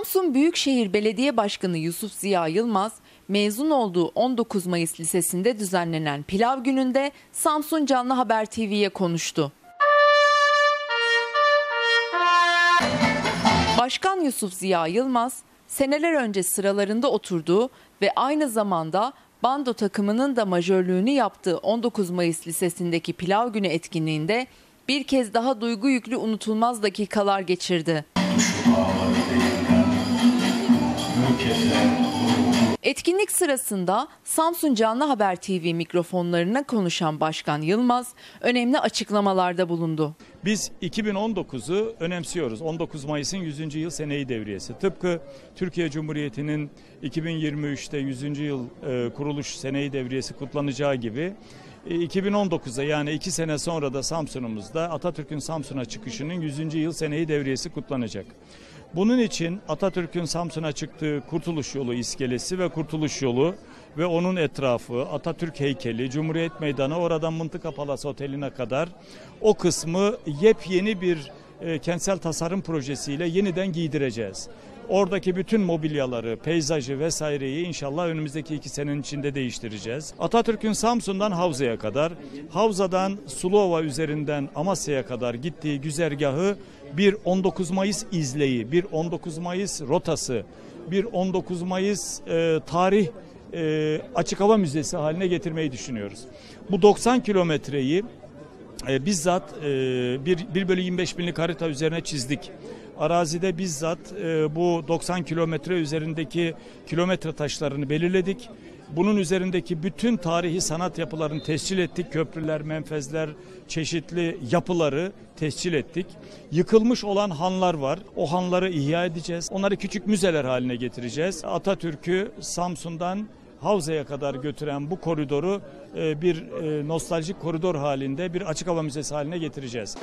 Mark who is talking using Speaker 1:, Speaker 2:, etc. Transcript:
Speaker 1: Samsun Büyükşehir Belediye Başkanı Yusuf Ziya Yılmaz, mezun olduğu 19 Mayıs Lisesi'nde düzenlenen Pilav Günü'nde Samsun Canlı Haber TV'ye konuştu. Başkan Yusuf Ziya Yılmaz, seneler önce sıralarında oturduğu ve aynı zamanda bando takımının da majörlüğünü yaptığı 19 Mayıs Lisesi'ndeki Pilav Günü etkinliğinde bir kez daha duygu yüklü unutulmaz dakikalar geçirdi. Etkinlik sırasında Samsun Canlı Haber TV mikrofonlarına konuşan Başkan Yılmaz önemli açıklamalarda bulundu.
Speaker 2: Biz 2019'u önemsiyoruz. 19 Mayıs'ın 100. yıl seneyi devriyesi. Tıpkı Türkiye Cumhuriyeti'nin 2023'te 100. yıl e, kuruluş seneyi devriyesi kutlanacağı gibi 2019'da yani iki sene sonra da Samsun'umuzda Atatürk'ün Samsun'a çıkışının 100. yıl seneyi devriyesi kutlanacak. Bunun için Atatürk'ün Samsun'a çıktığı Kurtuluş Yolu iskelesi ve Kurtuluş Yolu ve onun etrafı, Atatürk heykeli, Cumhuriyet Meydanı, oradan Mıntıka Palası Oteli'ne kadar o kısmı yepyeni bir e, kentsel tasarım projesiyle yeniden giydireceğiz. Oradaki bütün mobilyaları, peyzajı vesaireyi inşallah önümüzdeki iki senenin içinde değiştireceğiz. Atatürk'ün Samsun'dan Havza'ya kadar, Havza'dan Sulova üzerinden Amasya'ya kadar gittiği güzergahı bir 19 Mayıs izleyi, bir 19 Mayıs rotası, bir 19 Mayıs e, tarih e, açık hava müzesi haline getirmeyi düşünüyoruz. Bu 90 kilometreyi e, bizzat e, bir, 1 bölü 25 binlik harita üzerine çizdik. Arazide bizzat e, bu 90 kilometre üzerindeki kilometre taşlarını belirledik. Bunun üzerindeki bütün tarihi sanat yapılarını tescil ettik. Köprüler, menfezler, çeşitli yapıları tescil ettik. Yıkılmış olan hanlar var. O hanları ihya edeceğiz. Onları küçük müzeler haline getireceğiz. Atatürk'ü Samsun'dan Havza'ya kadar götüren bu koridoru e, bir e, nostaljik koridor halinde bir açık hava müzesi haline getireceğiz.